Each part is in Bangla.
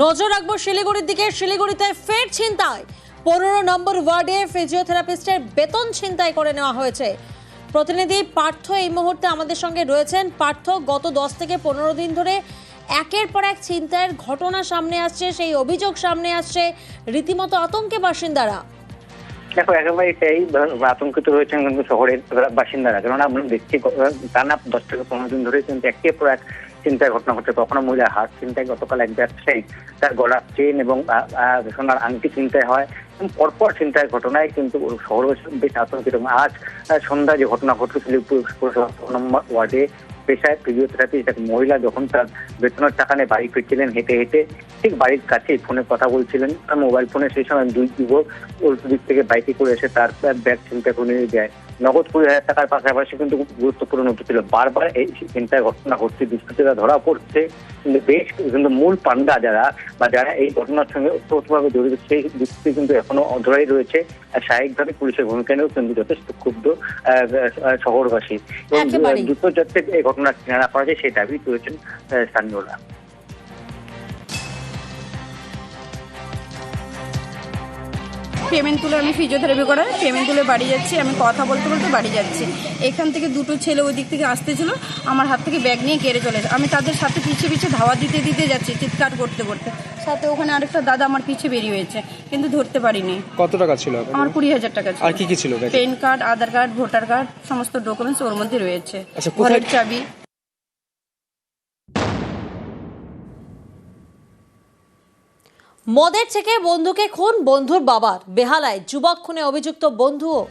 নজর রাখব শিলিগুড়ির দিকে। শিলিগুড়িতে ফের ছিনতাই। পনেরো নম্বর ওয়ার্ডে ফিজিওথেরাপিস্টের বেতন ছিনতাই করে নেওয়া হয়েছে। প্রতিনিধি পার্থ এই মুহূর্তে আমাদের সঙ্গে রয়েছেন। পার্থ, গত দশ থেকে পনেরো দিন ধরে একের পর এক ছিনতাইয়ের ঘটনা সামনে আসছে, সেই অভিযোগ সামনে আসছে রীতিমতো আতঙ্কে বাসিন্দারা। দেখো, একেবারে সেই আতঙ্কিত রয়েছেন কিন্তু শহরের বাসিন্দারা। কেননা আমরা দেখছি টানা দশ থেকে পনেরো দিন ধরে কিন্তু একের পর এক চিন্তায় ঘটনা ঘটছে কখনো মহিলার হাত চিন্তায় গতকাল এক ব্যবসায়ী তার গলার চেন এবং সোনার আংটি চিন্তায় হয় পরপর চিন্তায় ঘটনায় কিন্তু শহর বেশ আতঙ্কিত আজ আহ, সন্ধ্যায় যে ঘটনা ঘটল নম্বর ওয়ার্ডে পেশায় ফিজিওথেরাপিস্ট এক মহিলা যখন তার বেতনের টাকা নিয়ে বাড়ি ফিরছিলেন হেঁটে হেঁটে ঠিক বাড়ির কাছেই ফোনে কথা বলছিলেন। তার মোবাইল ফোনে সেই সময় দুই যুবক উল্টো দিক থেকে বাইকে করে এসে তার ব্যাগ চিন্তা করে নিয়ে যায়। নগদ কুড়ি হাজার টাকার পাশাপাশি কিন্তু খুব গুরুত্বপূর্ণ নথি ছিল। বারবার এই চিন্তায় ঘটনা ঘটছে দুষ্কৃতীরা ধরা পড়ছে। কিন্তু বেশ কিন্তু মূল পান্ডা যারা বা যারা এই ঘটনার সঙ্গে ওতপ্রোতভাবে জড়িত সেই দুষ্কৃতি কিন্তু এখনও অধরাই রয়েছে। আর স্বাভাবিকভাবে পুলিশের ভূমিকা নিয়েও কিন্তু যথেষ্ট ক্ষুব্ধ শহরবাসী। এবং। দ্রুত যাতে এই ঘটনা ঠিকানা করা যায় সেই দাবি আহ, স্থানীয়রা। পেমেন্ট তুলে আমি ফিজিওথেরাপি করাই পেমেন্ট তুলে বাড়ি যাচ্ছি আমি কথা বলতে বলতে বাড়ি যাচ্ছি। এখান থেকে দুটো ছেলে ওই দিক থেকে আসতেছিল আমার হাত থেকে ব্যাগ নিয়ে কেড়ে চলে আমি তাদের সাথে পিছিয়ে পিছিয়ে ধাওয়া দিতে দিতে যাচ্ছি চিৎকার করতে করতে। সাথে ওখানে আরেকটা দাদা আমার পিছে বেরিয়ে হয়েছে কিন্তু ধরতে পারিনি। কত টাকা ছিল আমার কুড়ি হাজার টাকা ছিল। আর কি কি ছিল? PAN card Aadhaar card voter card সমস্ত ডকুমেন্টস ওর মধ্যে রয়েছে। আচ্ছা, ঘরের চাবি। মদের থেকে বন্ধুকে খুন বন্ধুর বাবার। বেহালায় যুবক খুনে অভিযুক্ত বন্ধুও।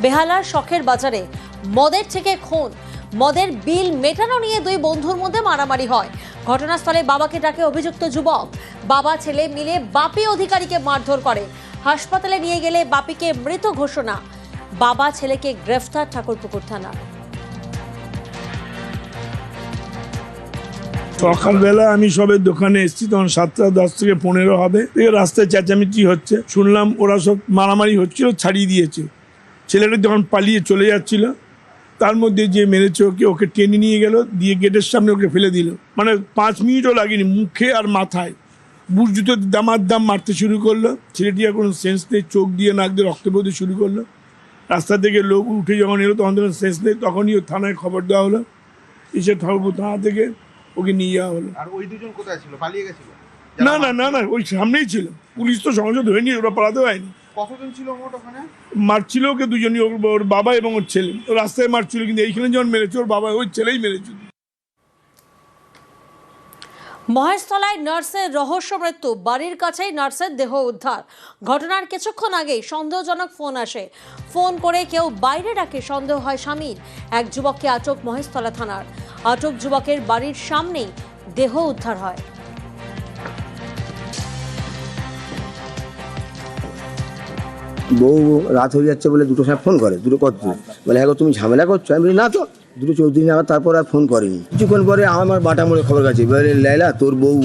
বেহালার শখের বাজারে মদের থেকে খুন। মদের বিল মেটানো নিয়ে দুই বন্ধুর মধ্যে মারামারি হয়। ঘটনাস্থলে বাবাকে ডাকে অভিযুক্ত যুবক। বাবা, ছেলে মিলে বাপি অধিকারীকে মারধর করে। হাসপাতালে নিয়ে গেলে বাপিকে মৃত ঘোষণা। বাবা, ছেলেকে গ্রেফতার ঠাকুরপুকুর থানার। সকালবেলা আমি সবে দোকানে এসেছি, তখন সাতটা দশ থেকে পনেরো হবে। রাস্তায় চেঁচামেচি হচ্ছে। শুনলাম ওরা সব মারামারি হচ্ছিল, ছাড়িয়ে দিয়েছে। ছেলেটা যখন পালিয়ে চলে যাচ্ছিল, তার মধ্যে যে মেরেছে ওকে ওকে টেনে নিয়ে গেল, দিয়ে গেটের সামনে ওকে ফেলে দিল। মানে পাঁচ মিনিটও লাগেনি, মুখে আর মাথায়। বুট জুতো দামার দাম মারতে শুরু করল। ছেলেটি কোনো সেন্স নেই, চোখ দিয়ে নাক দিয়ে রক্ত পড়তে শুরু করল। রাস্তা থেকে লোক উঠে যখন এলো, তখন তখন সেন্স নেই, তখনই ও থানায় খবর দেওয়া হলো। এসে ঠাকুরপুর থানা থেকে ওকে নিয়ে যাওয়া হলো। আর ওই দুজন কোথায় ছিল? পালিয়ে গেছিল? না না না না ওই সামনেই ছিল। পুলিশ তো সঙ্গে ধরে নিয়ে ওরা পালাতে হয়নি কতজন ছিল মোট ওখানে? মারছিল ওকে দুজনই ওর ওর বাবা এবং ওর ছেলে। ও রাস্তায় মারছিল কিন্তু এইখানে যখন মেরেছে ওর বাবা ওই ছেলেই মেরেছে। মহেশতলায় নার্সের রহস্য মৃত্যু বাড়ির কাছেই নার্সের দেহ উদ্ধার। ঘটনার কিছুক্ষণ আগেই সন্দেহজনক ফোন আসে। ফোন করে কেউ বাইরে ডাকে সন্দেহ হয় স্বামীর। এক যুবককে আটক মহেশতলা থানার। আটক যুবকের বাড়ির সামনেই দেহ উদ্ধার হয়। বউ রাত হয়ে যাচ্ছে বলে দুটো সময় ফোন করে, দুটো কত বলে হ্যাঁ তুমি ঝামেলা করছ? আমি বলি, না তো, দুটো চৌত্রিশ নাগাদ তারপর আর ফোন করেনি। কিছুক্ষণ পরে আমার বাটা মোড়ে খবর কাছে বলে লাইলা তোর বউ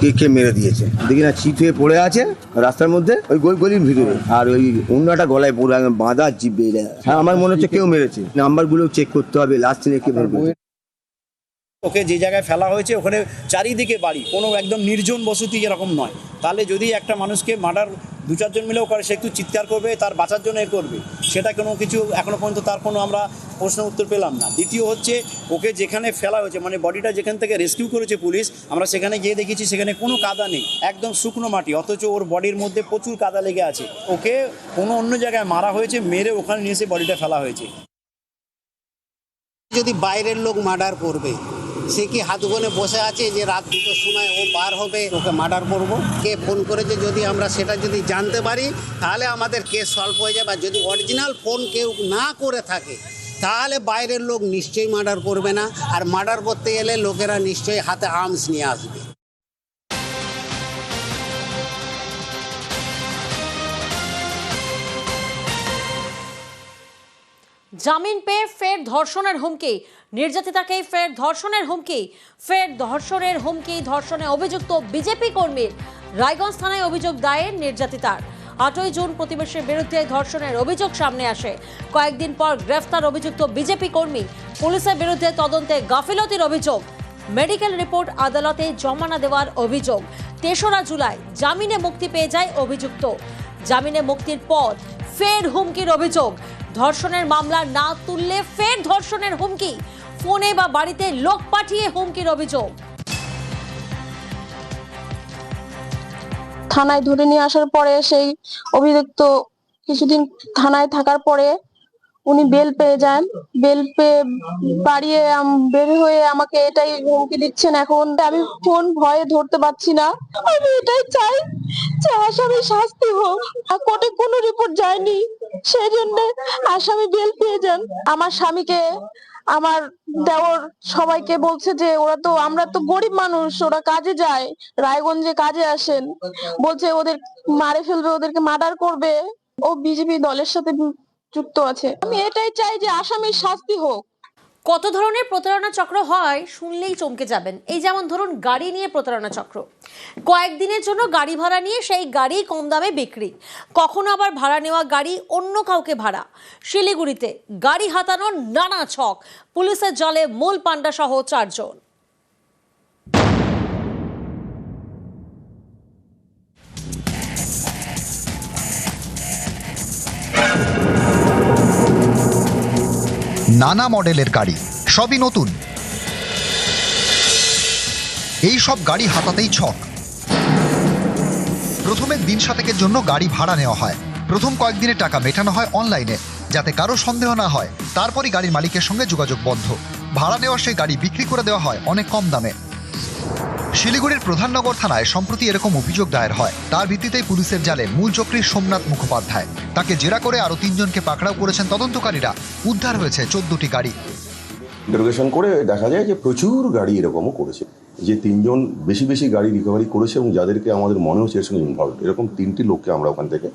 কে কে মেরে দিয়েছে? দেখি না চিত হয়ে পড়ে আছে রাস্তার মধ্যে, ওই গোল গলির ভিতরে। আর ওই অন্যটা গলায় পড়ে বাঁধা জিপে হ্যাঁ আমার মনে হচ্ছে কেউ মেরেছে। নাম্বারগুলো চেক করতে হবে লাস্ট দিনে কে ওকে যে জায়গায় ফেলা হয়েছে, ওখানে চারিদিকে বাড়ি। কোনো একদম নির্জন বসতি এরকম নয়। তাহলে যদি একটা মানুষকে মার্ডার দু চারজন মিলেও করে, সে একটু চিৎকার করবে, তার বাঁচার জন্য এ করবে। সেটা কোনো কিছু এখনও পর্যন্ত তার কোনো আমরা প্রশ্ন উত্তর পেলাম না। দ্বিতীয় হচ্ছে, ওকে যেখানে ফেলা হয়েছে মানে বডিটা যেখান থেকে রেস্কিউ করেছে পুলিশ, আমরা সেখানে গিয়ে দেখেছি সেখানে কোনো কাদা নেই। একদম শুকনো মাটি, অথচ ওর বডির মধ্যে প্রচুর কাদা লেগে আছে। ওকে কোনো অন্য জায়গায় মারা হয়েছে, মেরে ওখানে নিয়ে এসে বডিটা ফেলা হয়েছে। যদি বাইরের লোক মার্ডার করবে সে কি হাত গোনে বসে আছে যে রাত দুটোর সময় ও বার হবে, ওকে মার্ডার করব? কে ফোন করেছে যদি আমরা সেটা যদি জানতে পারি, তাহলে আমাদের কেস সলভ হয়ে যাবে। আর যদি অরিজিনাল ফোন কেউ না করে থাকে, তাহলে বাইরের লোক নিশ্চয়ই মার্ডার করবে না। আর মার্ডার করতে গেলে লোকেরা নিশ্চয়ই হাতে আর্মস নিয়ে আসবে। জামিন পেয়ে ফের ধর্ষণের হুমকি। নির্যাতিতাকে ফের ধর্ষণের হুমকি। ফের ধর্ষণের হুমকি, ধর্ষণে অভিযুক্ত বিজেপি কর্মীর। রায়গঞ্জ থানায় অভিযোগ দায়ের নির্যাতিতার। আটই জুন প্রতিবেশীর বিরুদ্ধে ধর্ষণের অভিযোগ সামনে আসে। কয়েকদিন পর গ্রেফতার অভিযুক্ত বিজেপি কর্মী পুলিশের বিরুদ্ধে তদন্তে গাফিলতির অভিযোগ। মেডিকেল রিপোর্ট আদালতে জমা না দেওয়ার অভিযোগ। তেসরা জুলাই জামিনে মুক্তি পেয়ে যায় অভিযুক্ত। জামিনে মুক্তির পর ফের হুমকির অভিযোগ। ধর্ষণের মামলা না তুললে ফের ধর্ষণের হুমকি। ফোনে বা বাড়িতে লোক পাঠিয়ে হুমকির অভিযোগ। থানায় ধরে নিয়ে আসার পরে সেই অভিযুক্ত কিছুদিন থানায় থাকার পরে উনি বেল পেয়ে যান। বেল পেয়ে বাড়িয়ে বের হয়ে আমাকে এটাই হুমকি দিচ্ছেন এখন। আমি ফোন ভয়ে ধরতে পারছি না। আমি এটাই চাই, যে আসামি শাস্তি হোক। আর কোর্টে কোনো রিপোর্ট যায়নি। সেই জন্য আসামি বেল পেয়ে যান। আমার স্বামীকে আমার দেওর সবাইকে বলছে যে, ওরা তো, আমরা তো গরিব মানুষ, ওরা কাজে যায়, রায়গঞ্জে কাজে আসেন। বলছে ওদের মারে ফেলবে, ওদেরকে মার্ডার করবে। ও বিজেপি দলের সাথে যুক্ত আছে। আমি এটাই চাই যে আসামির শাস্তি হোক। কত ধরনের প্রতারণা চক্র হয় শুনলেই চমকে যাবেন। এই যেমন ধরুন, গাড়ি নিয়ে প্রতারণা চক্র। কয়েকদিনের জন্য গাড়ি ভাড়া নিয়ে সেই গাড়ি কম দামে বিক্রি। কখনো আবার ভাড়া নেওয়া গাড়ি অন্য কাউকে ভাড়া। শিলিগুড়িতে গাড়ি হাতানোর নানা ছক। পুলিশের জলে মূল পাণ্ডা সহ চারজন। নানা মডেলের গাড়ি, সবই নতুন। এই সব গাড়ি হাতাতেই ছক। প্রথমে দিন সাতেকের জন্য গাড়ি ভাড়া নেওয়া হয়। প্রথম কয়েকদিনের টাকা মেটানো হয় অনলাইনে, যাতে কারও সন্দেহ না হয়। তারপরই গাড়ির মালিকের সঙ্গে যোগাযোগ বন্ধ। ভাড়া নেওয়া সেই গাড়ি বিক্রি করে দেওয়া হয় অনেক কম দামে। শিলিগুড়ির প্রধাননগর থানায় সম্প্রতি এরকম অভিযোগ দায়ের হয়। তার ভিত্তিতেই পুলিশের জালে মূল চক্রী সোমনাথ মুখোপাধ্যায়। তাকে জেরা করে আরও তিনজনকে পাকড়াও করেছেন তদন্তকারীরা। উদ্ধার হয়েছে চোদ্দটি গাড়ি। ইন্টারোগেশন করে দেখা যায় যে প্রচুর গাড়ি এরকমও করেছে। যে তিনজন বেশি বেশি গাড়ি রিকভারি করেছে এবং যাদেরকে আমাদের মনে হচ্ছে এর সঙ্গে ইনভলভ এরকম তিনটি লোককে আমরা ওখান থেকে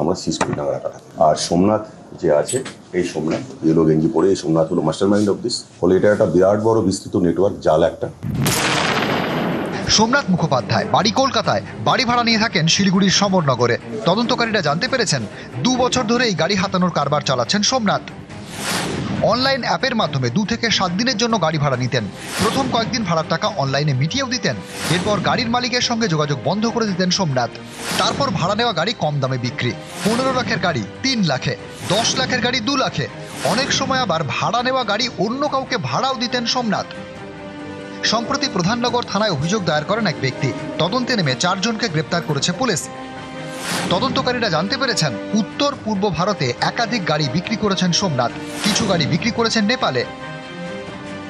আমরা সিজ করি নাগরা কাটা আর সোমনাথ যে আছে, এই সোমনাথ ইয়েলো গেঞ্জি পরে এই সোমনাথ হলো মাস্টার মাইন্ড অফ দিস ফলে এটা একটা বিরাট বড় বিস্তৃত নেটওয়ার্ক জাল একটা। সোমনাথ মুখোপাধ্যায় বাড়ি কলকাতায়। বাড়ি ভাড়া নিয়ে থাকেন শিলিগুড়ির সমরনগরে। তদন্তকারীরা জানতে পেরেছেন, দু বছর ধরে এই গাড়ি হাতানোর কারবার চালাচ্ছেন সোমনাথ। অনলাইন অ্যাপের মাধ্যমে দু থেকে সাত দিনের জন্য গাড়ি ভাড়া নিতেন। প্রথম কয়েকদিন ভাড়ার টাকা অনলাইনে মিটিয়েও দিতেন। এরপর গাড়ির মালিকের সঙ্গে যোগাযোগ বন্ধ করে দিতেন সোমনাথ। তারপর ভাড়া নেওয়া গাড়ি কম দামে বিক্রি। পনেরো লাখের গাড়ি তিন লাখে, দশ লাখের গাড়ি দু লাখে। অনেক সময় আবার ভাড়া নেওয়া গাড়ি অন্য কাউকে ভাড়াও দিতেন সোমনাথ। সম্প্রতি প্রধাননগর থানায় অভিযোগ দায়ের করেন এক ব্যক্তি। তদন্তে নেমে চারজনকে গ্রেপ্তার করেছে পুলিশ। তদন্তকারীরা জানতে পেরেছেন, উত্তর পূর্ব ভারতে একাধিক গাড়ি বিক্রি করেছেন সোমনাথ। কিছু গাড়ি বিক্রি করেছেন নেপালে।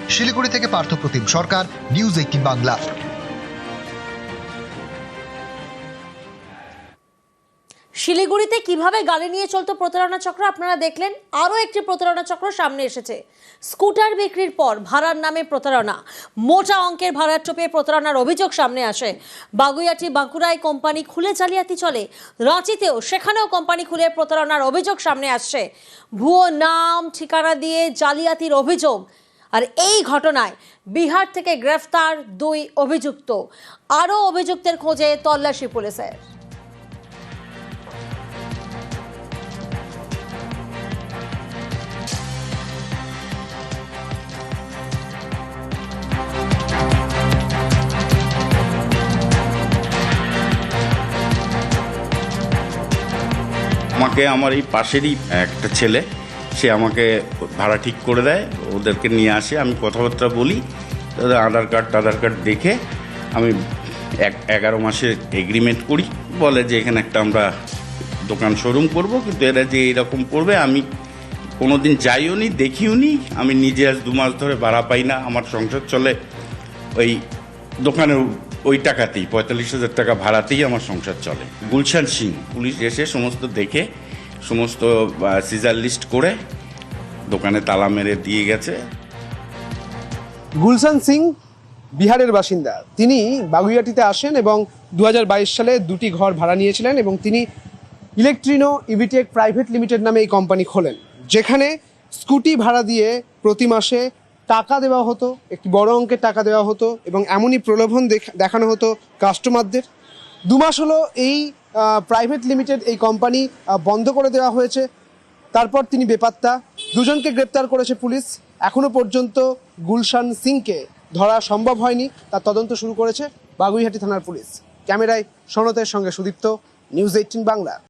শিলিগুড়ি থেকে পার্থপ্রতিম সরকার, নিউজ এইটিন বাংলা। শিলিগুড়িতে কীভাবে গাড়ি নিয়ে চলতো প্রতারণা চক্র, আপনারা দেখলেন, আরও একটি প্রতারণা চক্র সামনে এসেছে। স্কুটার বিক্রির পর ভাড়ার নামে প্রতারণা। মোটা অঙ্কের ভাড়ার টোপে প্রতারণার অভিযোগ সামনে আসে। বাগুইয়াটি বাঁকুড়ায় কোম্পানি খুলে জালিয়াতি চলে। রাঁচিতেও সেখানেও কোম্পানি খুলে প্রতারণার অভিযোগ সামনে আসছে। ভুয়ো নাম, ঠিকানা দিয়ে জালিয়াতির অভিযোগ। আর এই ঘটনায় বিহার থেকে গ্রেফতার দুই অভিযুক্ত। আরও অভিযুক্তের খোঁজে তল্লাশি পুলিশের। আমাকে, আমার এই পাশেরই একটা ছেলে, সে আমাকে ভাড়া ঠিক করে দেয়, ওদেরকে নিয়ে আসে, আমি কথাবার্তা বলি, তাদের আধার কার্ড টাধার কার্ড দেখে আমি এক, এগারো মাসের এগ্রিমেন্ট করি, বলে যে এখানে একটা আমরা দোকান শোরুম করব, কিন্তু এরা যে এইরকম করবে, আমি কোনো দিন যাইও নি, দেখিও নি, আমি নিজে আজ দু মাস ধরে ভাড়া পাই না, আমার সংসার চলে ওই দোকানের ওই টাকাতেই, পঁয়তাল্লিশ হাজার টাকা ভাড়াতেই আমার সংসার চলে। গুলশান সিং, পুলিশ এসে সমস্ত দেখে, সমস্ত সিজার লিস্ট করে দোকানে তালা মেরে দিয়ে গেছে। গুলশান সিং বিহারের বাসিন্দা। তিনি বাগুইয়াটিতে আসেন এবং দু হাজার বাইশ সালে দুটি ঘর ভাড়া নিয়েছিলেন এবং তিনি ইলেকট্রিনো ইভিটেক প্রাইভেট লিমিটেড নামে এই কোম্পানি খোলেন, যেখানে স্কুটি ভাড়া দিয়ে প্রতি মাসে টাকা দেওয়া হতো, একটি বড় অঙ্কের টাকা দেওয়া হতো এবং এমনই প্রলোভন দেখ- দেখানো হতো কাস্টমারদের দু মাস হলো এই প্রাইভেট লিমিটেড এই কোম্পানি বন্ধ করে দেওয়া হয়েছে। তারপর তিনি বেপাত্তা। দুজনকে গ্রেপ্তার করেছে পুলিশ। এখনও পর্যন্ত গুলশান সিংকে ধরা সম্ভব হয়নি। তার তদন্ত শুরু করেছে বাগুইহাটি থানার পুলিশ। ক্যামেরায় সনতের সঙ্গে সুদীপ্ত, নিউজ এইটিন বাংলা।